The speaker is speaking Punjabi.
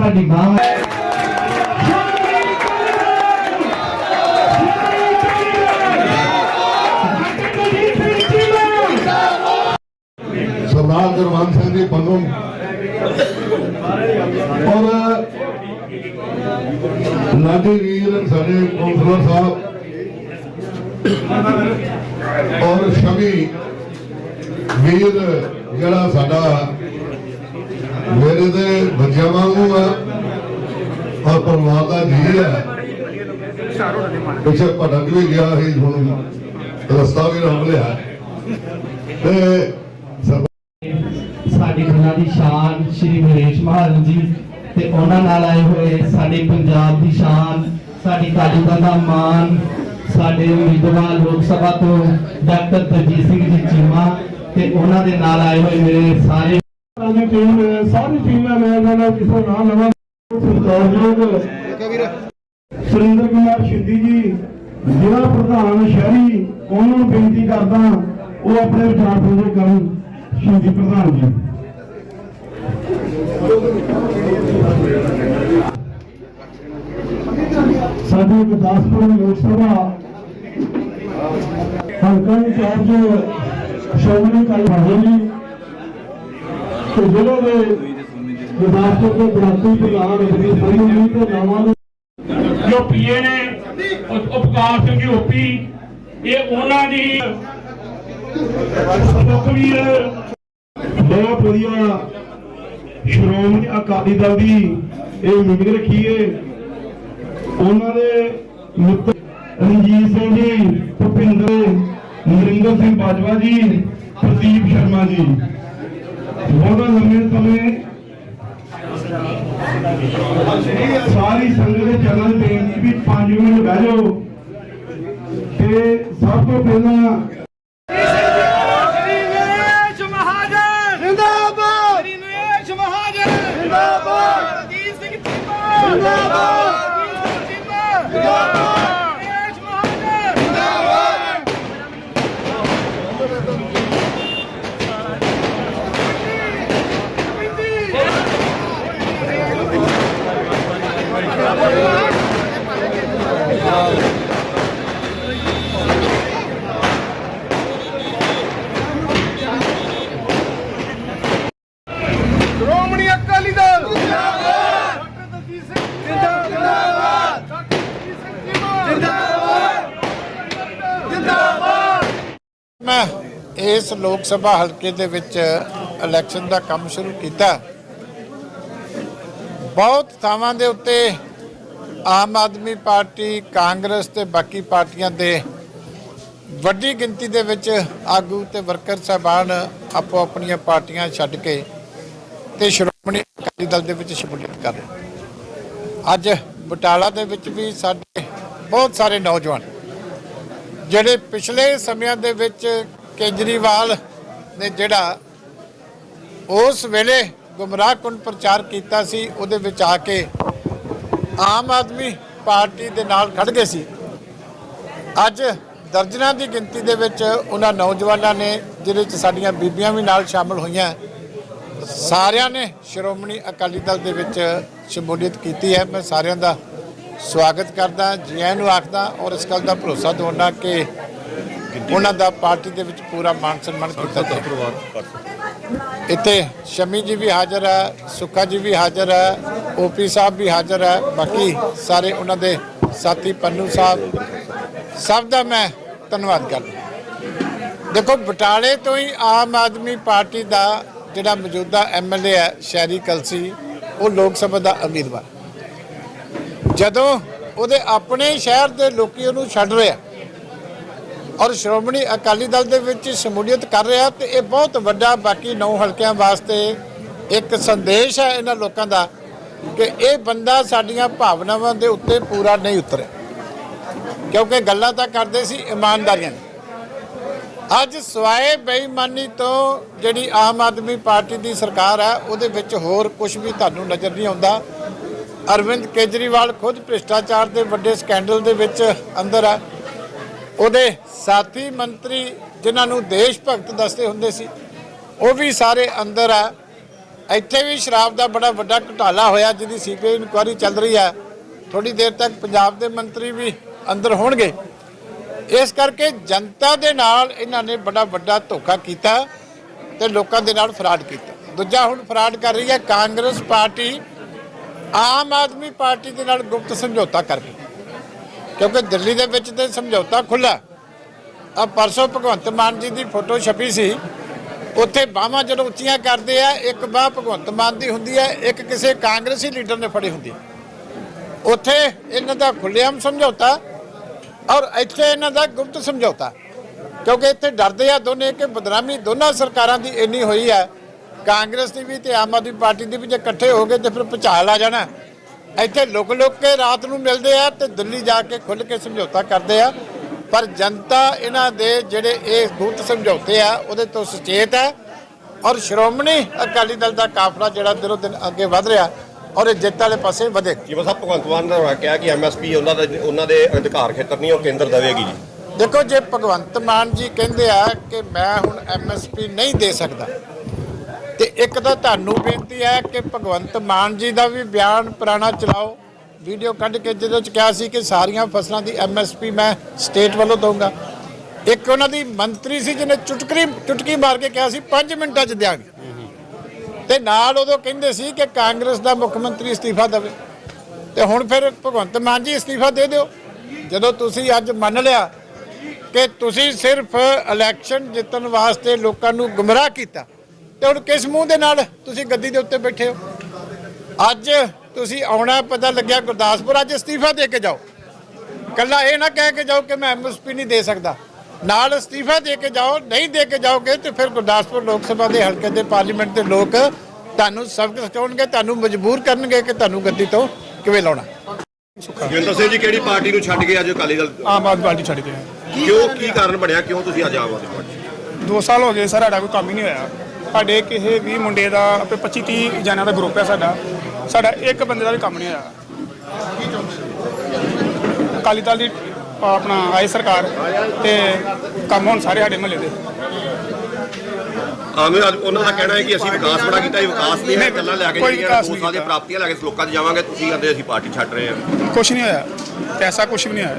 ਸਾਡੀ ਮਾਂ ਹੈ ਸਰਦਾਰ ਗੁਰਵੰਤ ਸਿੰਘ ਜੀ ਪੰਨੂ ਔਰ ਲਾਡੀ ਵੀਰ ਸਾਡੇ ਕੌਂਸਲਰ ਸਾਹਿਬ ਔਰ ਸ਼ਮੀ ਵੀਰ ਜਿਹੜਾ ਸਾਡਾ ਮੇਰੇ ਦੇ ਬੱਚਿਆਂ ਵਾਂਗੂ ਆ ਔਰ ਪਰਿਵਾਰ ਦਾ ਜੀ ਹੈ। ਪਿੱਛੇ ਭਟਕ ਵੀ ਗਿਆ ਸੀ ਹੁਣ ਰਸਤਾ ਵੀ ਰੰਗ ਲਿਆ। ਤੇ ਸਾਡੀ ਖੰਨਾ ਦੀ ਸ਼ਾਨ ਸ਼੍ਰੀ ਨਰੇਸ਼ ਮਹਾਰਾਜ ਜੀ ਤੇ ਉਹਨਾਂ ਨਾਲ ਆਏ ਹੋਏ ਸਾਡੇ ਪੰਜਾਬ ਦੀ ਸ਼ਾਨ ਸਾਡੀ ਕਾਜੂਗਾ ਦਾ ਮਾਨ ਸਾਡੇ ਉਮੀਦਵਾਰ ਲੋਕ ਸਭਾ ਤੋਂ ਡਾਕਟਰ ਤਰਜੀਤ ਸਿੰਘ ਜੀ ਚੀਮਾ ਤੇ ਉਹਨਾਂ ਦੇ ਨਾਲ ਆਏ ਹੋਏ ਮੇਰੇ ਸਾਰੇ ਟੀਮ ਸਾਰੀ ਟੀਮ ਹੈ ਮੈਂ ਦਾ ਕਿਸੇ ਨਾਮ ਲਵਾਂ ਸਤਿਕਾਰਯੋਗ ਸੁਰਿੰਦਰ ਕੁਮਾਰ ਸ਼ਿੰਦੀ ਜੀ, ਜ਼ਿਲ੍ਹਾ ਪ੍ਰਧਾਨ ਸ਼ਹਿਰੀ ਉਹਨਾਂ ਨੂੰ ਬੇਨਤੀ ਕਰਦਾ ਉਹ ਆਪਣੇ ਵਿਚਾਰ ਪੂਰੇ ਕਰਨ। ਸ਼ਿੰਦੀ ਪ੍ਰਧਾਨ ਜੀ। ਸਾਡੀ ਗੁਰਦਾਸਪੁਰ ਲੋਕ ਸਭਾ ਹਲਕਾ ਇੰਚਾਰਜ ਸ਼੍ਰੋਮਣੀ ਅਕਾਲੀ ਦਲ ਜੀ, ਤੇ ਜ਼ਿਲ੍ਹੇ ਦੇ ਗੁਰਦਾਸਪੁਰ ਦੇ ਬਲਾਕੀ ਪ੍ਰਧਾਨ ਅਜੀਤ ਸਿੰਘ ਜੀ ਤੇ ਨਾਵਾਂ ਨੂੰ ਜੋ ਪੀਏ ਨੇ ਉਪ- ਉਪਕਾਰ ਸਿੰਘ ਜੀ ਓਪੀ ਇਹ ਉਹਨਾਂ ਦੀ ਸੁਖਵੀਰ ਬਹੁਤ ਵਧੀਆ ਸ਼੍ਰੋਮਣੀ ਅਕਾਲੀ ਦਲ ਦੀ ਇਹ ਮੀਟਿੰਗ ਰੱਖੀ ਏ ਉਹਨਾਂ ਦੇ ਮਿੱਤਰ ਰਣਜੀਤ ਸਿੰਘ ਜੀ ਭੁਪਿੰਦਰ ਨਰਿੰਦਰ ਸਿੰਘ ਬਾਜਵਾ ਜੀ ਪ੍ਰਦੀਪ ਸ਼ਰਮਾ ਜੀ। ਬਹੁਤ ਲੰਮੇ ਸਮੇਂ ਸਾਰੀ ਸੰਗਤ ਦੇ ਚਰਨ ਬੇਨਤੀ ਵੀ 5 ਮਿੰਟ ਬਹਿ ਜਾਓ। ਤੇ ਸਭ ਤੋਂ ਪਹਿਲਾਂ ਦਿਨੇਸ਼ ਮਹਾਜਨ ਜਿੰਦਾਬਾਦ ਦਿਨੇਸ਼ ਮਹਾਜਨ ਜਿੰਦਾਬਾਦ ਰਜੀਤ ਸਿੰਘ ਚੀਮਾ ਜਿੰਦਾਬਾਦ ਜਿੰਦਾਬਾਦ ਦਿਨੇਸ਼ ਮਹਾਜਨ ਜਿੰਦਾਬਾਦ ਸ਼੍ਰੋਮਣੀ ਅਕਾਲੀ ਦਲ। ਜਿੰਦਾਬਾਦ ਡਾਕਟਰ ਦਲਜੀਤ ਸਿੰਘ ਜਿੰਦਾਬਾਦ ਡਾਕਟਰ ਦਲਜੀਤ ਸਿੰਘ ਜਿੰਦਾਬਾਦ ਜਿੰਦਾਬਾਦ ਮੈਂ ਇਸ ਲੋਕ ਸਭਾ ਹਲਕੇ ਦੇ ਵਿੱਚ ਇਲੈਕਸ਼ਨ ਦਾ ਕੰਮ ਸ਼ੁਰੂ ਕੀਤਾ। ਬਹੁਤ ਥਾਵਾਂ ਦੇ ਉੱਤੇ ਆਮ ਆਦਮੀ ਪਾਰਟੀ, ਕਾਂਗਰਸ ਤੇ ਬਾਕੀ ਪਾਰਟੀਆਂ ਦੇ ਵੱਡੀ ਗਿਣਤੀ ਦੇ ਵਿੱਚ ਆਗੂ ਤੇ ਵਰਕਰ ਸਾਹਿਬਾਨ ਆਪੋ ਆਪਣੀਆਂ ਪਾਰਟੀਆਂ ਛੱਡ ਕੇ ਤੇ ਸ਼੍ਰੋਮਣੀ ਅਕਾਲੀ ਦਲ ਦੇ ਵਿੱਚ ਸ਼ਮੂਲੀਅਤ ਕਰਨ ਅੱਜ ਬਟਾਲਾ ਦੇ ਵਿੱਚ ਵੀ ਸਾਡੇ ਬਹੁਤ ਸਾਰੇ ਨੌਜਵਾਨ, ਜਿਹੜੇ ਪਿਛਲੇ ਸਮਿਆਂ ਦੇ ਵਿੱਚ ਕੇਜਰੀਵਾਲ ਨੇ ਜਿਹੜਾ ਉਸ ਵੇਲੇ ਗੁੰਮਰਾਹਕੁਨ ਪ੍ਰਚਾਰ ਕੀਤਾ ਸੀ, ਉਹਦੇ ਵਿੱਚ ਆ ਕੇ ਆਮ ਆਦਮੀ ਪਾਰਟੀ ਦੇ ਨਾਲ ਖੜ ਗਏ ਸੀ। ਅੱਜ ਦਰਜਨਾਂ ਦੀ ਗਿਣਤੀ ਦੇ ਵਿੱਚ ਉਹਨਾਂ ਨੌਜਵਾਨਾਂ ਨੇ, ਜਿਹਦੇ ਵਿੱਚ ਸਾਡੀਆਂ ਬੀਬੀਆਂ ਵੀ ਨਾਲ ਸ਼ਾਮਲ ਹੋਈਆਂ। ਸਾਰਿਆਂ ਨੇ ਸ਼੍ਰੋਮਣੀ ਅਕਾਲੀ ਦਲ ਦੇ ਵਿੱਚ ਸ਼ਮੂਲੀਅਤ ਕੀਤੀ ਹੈ। ਮੈਂ ਸਾਰਿਆਂ ਦਾ ਸਵਾਗਤ ਕਰਦਾ ਜੀ ਆਇਆਂ ਨੂੰ ਆਖਦਾ ਔਰ ਇਸ ਗੱਲ ਦਾ ਭਰੋਸਾ ਦਿਵਾਉਣਾ ਕਿ ਉਹਨਾਂ ਦਾ ਪਾਰਟੀ ਦੇ ਵਿੱਚ ਪੂਰਾ ਮਾਨ ਸਨਮਾਨ ਕੀਤਾ ਜਾਏ ਇੱਥੇ ਸ਼ਮੀ ਜੀ ਵੀ ਹਾਜ਼ਰ ਹੈ ਸੁੱਖਾ ਜੀ ਵੀ ਹਾਜ਼ਰ ਹੈ ਓਪੀ ਸਾਹਿਬ ਵੀ ਹਾਜ਼ਰ ਹੈ ਬਾਕੀ ਸਾਰੇ ਉਹਨਾਂ ਦੇ ਸਾਥੀ ਪੰਨੂ ਸਾਹਿਬ ਸਭ ਦਾ ਮੈਂ ਧੰਨਵਾਦ ਕਰਦਾ। ਦੇਖੋ ਬਟਾਲੇ ਤੋਂ ਹੀ ਆਮ ਆਦਮੀ ਪਾਰਟੀ ਦਾ ਜਿਹੜਾ ਮੌਜੂਦਾ ਐਮਐਲਏ ਹੈ, ਸ਼ਹਿਰੀ ਕਲਸੀ, ਉਹ ਲੋਕ ਸਭਾ ਦਾ ਉਮੀਦਵਾਰ। ਜਦੋਂ ਉਹਦੇ ਆਪਣੇ ਸ਼ਹਿਰ ਦੇ ਲੋਕੀ ਉਹਨੂੰ ਛੱਡ ਰਿਹਾ ਔਰ ਸ਼੍ਰੋਮਣੀ ਅਕਾਲੀ ਦਲ ਦੇ ਵਿੱਚ ਸ਼ਮੂਲੀਅਤ ਕਰ ਰਿਹਾ ਤੇ ਇਹ ਬਹੁਤ ਵੱਡਾ, ਬਾਕੀ ਨੌ ਹਲਕਿਆਂ ਵਾਸਤੇ ਇੱਕ ਸੰਦੇਸ਼ ਹੈ ਇਹਨਾਂ ਲੋਕਾਂ ਦਾ ਕਿ ਇਹ ਬੰਦਾ ਸਾਡੀਆਂ ਭਾਵਨਾਵਾਂ ਦੇ ਉੱਤੇ ਪੂਰਾ ਨਹੀਂ ਉਤਰਿਆ। ਕਿਉਂਕਿ ਗੱਲਾਂ ਤਾਂ ਕਰਦੇ ਸੀ ਇਮਾਨਦਾਰੀਆਂ ਦੀ ਅੱਜ ਸਵਾਏ ਬੇਈਮਾਨੀ ਤੋਂ ਜਿਹੜੀ ਆਮ ਆਦਮੀ ਪਾਰਟੀ ਦੀ ਸਰਕਾਰ ਹੈ, ਉਹਦੇ ਵਿੱਚ ਹੋਰ ਕੁਝ ਵੀ ਤੁਹਾਨੂੰ ਨਜ਼ਰ ਨਹੀਂ ਆਉਂਦਾ। ਅਰਵਿੰਦ ਕੇਜਰੀਵਾਲ ਖੁਦ ਭ੍ਰਿਸ਼ਟਾਚਾਰ ਦੇ ਵੱਡੇ ਸਕੈਂਡਲ ਦੇ ਵਿੱਚ ਅੰਦਰ ਆ ਉਹਦੇ ਸਾਥੀ ਮੰਤਰੀ ਜਿਨ੍ਹਾਂ ਨੂੰ ਦੇਸ਼ ਭਗਤ ਦੱਸਦੇ ਹੁੰਦੇ ਸੀ, ਉਹ ਵੀ ਸਾਰੇ ਅੰਦਰ ਆ ਇੱਥੇ ਵੀ ਸ਼ਰਾਬ ਦਾ ਬੜਾ ਵੱਡਾ ਘੁਟਾਲਾ ਹੋਇਆ, ਜਿਹਦੀ ਸੀਬੀਆਈ ਇਨਕੁਆਇਰੀ ਚੱਲ ਰਹੀ ਹੈ। ਥੋੜੀ ਦੇਰ ਤੱਕ ਪੰਜਾਬ ਦੇ ਮੰਤਰੀ ਵੀ ਅੰਦਰ ਹੋਣਗੇ। ਇਸ ਕਰਕੇ ਜਨਤਾ ਦੇ ਨਾਲ ਇਹਨਾਂ ਨੇ ਬੜਾ ਵੱਡਾ ਧੋਖਾ ਕੀਤਾ ਤੇ ਲੋਕਾਂ ਦੇ ਨਾਲ ਫਰਾਡ ਕੀਤਾ। ਦੂਜਾ ਹੁਣ ਫਰਾਡ ਕਰ ਰਹੀ ਹੈ ਕਾਂਗਰਸ ਪਾਰਟੀ, ਆਮ ਆਦਮੀ ਪਾਰਟੀ ਦੇ ਨਾਲ ਗੁਪਤ ਸਮਝੌਤਾ ਕਰ ਰਹੀ ਕਿਉਂਕਿ ਦਿੱਲੀ ਦੇ ਵਿੱਚ ਤੇ ਸਮਝੌਤਾ ਖੁੱਲਾ ਆ ਪਰਸੋਂ ਭਗਵੰਤ ਮਾਨ ਜੀ ਦੀ ਫੋਟੋ ਛਪੀ ਸੀ। ਉੱਥੇ ਬਾਹਾਂ ਜਦੋਂ ਉੱਚੀਆਂ ਕਰਦੇ ਆ, ਇੱਕ ਬਾਹ ਭਗਵੰਤ ਮਾਨ ਦੀ ਹੁੰਦੀ ਹੈ, ਇੱਕ ਕਿਸੇ ਕਾਂਗਰਸੀ ਲੀਡਰ ਨੇ ਫੜੀ ਹੁੰਦੀ ਉੱਥੇ ਇਹਨਾਂ ਦਾ ਖੁੱਲ੍ਹੇਆਮ ਸਮਝੌਤਾ ਔਰ ਇੱਥੇ ਇਹਨਾਂ ਦਾ ਗੁਪਤ ਸਮਝੌਤਾ, ਕਿਉਂਕਿ ਇੱਥੇ ਡਰਦੇ ਆ ਦੋਨੇ ਕਿ ਬਦਨਾਮੀ ਦੋਨਾਂ ਸਰਕਾਰਾਂ ਦੀ ਇੰਨੀ ਹੋਈ ਹੈ। ਕਾਂਗਰਸ ਦੀ ਵੀ ਤੇ ਆਮ ਆਦਮੀ ਪਾਰਟੀ ਦੀ ਵੀ ਜੇ ਇਕੱਠੇ ਹੋ ਗਏ ਤੇ ਫਿਰ ਭੁਚਾਲ ਆ ਜਾਣਾ। ਇੱਥੇ ਲੁਕ ਲੁਕ ਕੇ ਰਾਤ ਨੂੰ ਮਿਲਦੇ ਆ ਤੇ ਦਿੱਲੀ ਜਾ ਕੇ ਖੁੱਲ ਕੇ ਸਮਝੌਤਾ ਕਰਦੇ ਆ। ਪਰ ਜਨਤਾ ਇਹਨਾਂ ਦੇ ਜਿਹੜੇ ਇਹ ਗੁਪਤ ਸਮਝੌਤੇ ਆ, ਉਹਦੇ ਤੋਂ ਸੁਚੇਤ ਹੈ। ਔਰ ਸ਼੍ਰੋਮਣੀ ਅਕਾਲੀ ਦਲ ਦਾ ਕਾਫਲਾ ਜਿਹੜਾ ਦਿਨੋ ਦਿਨ ਅੱਗੇ ਵਧ ਰਿਹਾ ਔਰ ਇਹ ਜਿੱਤ ਵਾਲੇ ਪਾਸੇ ਵਧੇਗਾ ਜਿਵੇਂ ਸਾਹਿਬ ਭਗਵੰਤ ਮਾਨ ਨੇ ਕਿਹਾ ਕਿ ਐਮਐਸਪੀ ਉਹਨਾਂ ਦਾ ਉਹਨਾਂ ਦੇ ਅਧਿਕਾਰ ਖੇਤਰ ਨਹੀਂ ਉਹ ਕੇਂਦਰ ਦੇਵੇਗੀ ਜੀ। ਦੇਖੋ ਜੇ ਭਗਵੰਤ ਮਾਨ ਜੀ ਕਹਿੰਦੇ ਆ ਕਿ ਮੈਂ ਹੁਣ ਐਮਐਸਪੀ ਨਹੀਂ ਦੇ ਸਕਦਾ ਤੇ ਇੱਕ ਤਾਂ ਤੁਹਾਨੂੰ ਬੇਨਤੀ ਹੈ ਕਿ ਭਗਵੰਤ ਮਾਨ ਜੀ ਦਾ ਵੀ ਬਿਆਨ ਪੁਰਾਣਾ ਚਲਾਓ। ਵੀਡੀਓ ਕੱਢ ਕੇ ਜਿਹਦੇ ਵਿੱਚ ਕਿਹਾ ਸੀ ਕਿ ਸਾਰੀਆਂ ਫਸਲਾਂ ਦੀ ਐਮਐਸਪੀ ਮੈਂ ਸਟੇਟ ਵੱਲੋਂ ਦਊਂਗਾ। ਇੱਕ ਉਹਨਾਂ ਦੀ ਮੰਤਰੀ ਸੀ ਜਿਹਨੇ ਚੁਟਕੀ ਚੁਟਕੀ ਮਾਰ ਕੇ ਕਿਹਾ ਸੀ 5 ਮਿੰਟਾਂ 'ਚ ਦਿਆਂਗੇ। ਤੇ ਨਾਲ ਉਦੋਂ ਕਹਿੰਦੇ ਸੀ ਕਿ ਕਾਂਗਰਸ ਦਾ ਮੁੱਖ ਮੰਤਰੀ ਅਸਤੀਫਾ ਦੇਵੇ। ਤੇ ਹੁਣ ਫਿਰ ਭਗਵੰਤ ਮਾਨ ਜੀ ਅਸਤੀਫਾ ਦੇ ਦਿਓ। ਜਦੋਂ ਤੁਸੀਂ ਅੱਜ ਮੰਨ ਲਿਆ ਕਿ ਤੁਸੀਂ ਸਿਰਫ ਇਲੈਕਸ਼ਨ ਜਿੱਤਣ ਵਾਸਤੇ ਲੋਕਾਂ ਨੂੰ ਗੁੰਮਰਾਹ ਕੀਤਾ, ਤੇ ਹੁਣ ਕਿਸ ਮੂੰਹ ਦੇ ਨਾਲ ਤੁਸੀਂ ਗੱਦੀ ਦੇ ਉੱਤੇ ਬੈਠੇ ਹੋ? ਅੱਜ ਤੁਸੀਂ ਆਉਣਾ ਪਤਾ ਲੱਗਿਆ ਗੁਰਦਾਸਪੁਰ ਅੱਜ ਅਸਤੀਫਾ ਦੇ ਕੇ ਜਾਓ। ਕੱਲਾ ਇਹ ਨਾ ਕਹਿ ਕੇ ਜਾਓ ਕਿ ਮੈਂ ਐਮਐਸਪੀ ਨਹੀਂ ਦੇ ਸਕਦਾ। ਨਾਲ ਅਸਤੀਫਾ ਦੇ ਕੇ ਜਾਓ ਨਹੀਂ ਦੇ ਕੇ ਜਾਓਗੇ ਤੇ ਫਿਰ ਗੁਰਦਾਸਪੁਰ ਲੋਕ ਸਭਾ ਦੇ ਹਲਕੇ ਦੇ ਪਾਰਲੀਮੈਂਟ ਦੇ ਲੋਕ ਤੁਹਾਨੂੰ ਸਬਕ ਸਿਖਾਉਣਗੇ ਤੁਹਾਨੂੰ ਮਜਬੂਰ ਕਰਨਗੇ ਕਿ ਤੁਹਾਨੂੰ ਗੱਦੀ ਤੋਂ ਕਿਵੇਂ ਲਾਉਣਾ? ਜਵਿੰਦਰ ਸਿੰਘ ਜੀ ਕਿਹੜੀ ਪਾਰਟੀ ਨੂੰ ਛੱਡ ਕੇ ਅੱਜ ਅਕਾਲੀ ਦਲ ਆਮ ਆਦਮੀ ਪਾਰਟੀ ਛੱਡ ਗਏ ਕਿਉਂ ਕੀ ਕਾਰਨ ਬਣਿਆ? ਕਿਉਂ ਤੁਸੀਂ ਅੱਜ ਆਦਮੀ ਪਾਰਟੀ ਦੋ ਸਾਲ ਹੋ ਗਏ ਸਰ ਸਾਡਾ ਕੋਈ ਕੰਮ ਹੀ ਨਹੀਂ ਹੋਇਆ। ਸਾਡੇ ਕਿਸੇ ਵੀ ਮੁੰਡੇ ਦਾ ਆਪੇ 25 30 ਜਣਿਆਂ ਦਾ ਗਰੁੱਪ ਹੈ ਸਾਡਾ। ਸਾਡਾ ਇੱਕ ਬੰਦੇ ਦਾ ਵੀ ਕੰਮ ਨਹੀਂ ਹੋਇਆ। ਅਕਾਲੀ ਦਲ ਦੀ ਆਪਣਾ ਆਈ ਸਰਕਾਰ ਤੇ ਕੰਮ ਹੁਣ ਸਾਰੇ ਸਾਡੇ ਮਹੱਲੇ ਦੇ। ਆਮ ਆਦਮੀ ਉਹਨਾਂ ਦਾ ਕਹਿਣਾ ਹੈ ਕਿ ਅਸੀਂ ਵਿਕਾਸ ਬੜਾ ਕੀਤਾ ਇਹ ਵਿਕਾਸ ਦੀਆਂ ਗੱਲਾਂ ਲੈ ਕੇ ਕੋਈ ਜਿਹੜੀਆਂ ਵਿਕਾਸ ਦੋ ਨਹੀਂ ਸਾਲ ਦੀਆਂ ਕੀਤਾ। ਪ੍ਰਾਪਤੀਆਂ ਲੈ ਕੇ ਲੋਕਾਂ 'ਚ ਜਾਵਾਂਗੇ ਤੁਸੀਂ ਕਹਿੰਦੇ ਅਸੀਂ ਪਾਰਟੀ ਛੱਡ ਰਹੇ ਹਾਂ। ਕੁਛ ਨਹੀਂ ਹੋਇਆ। ਪੈਸਾ ਕੁਛ ਵੀ ਨਹੀਂ ਹੋਇਆ।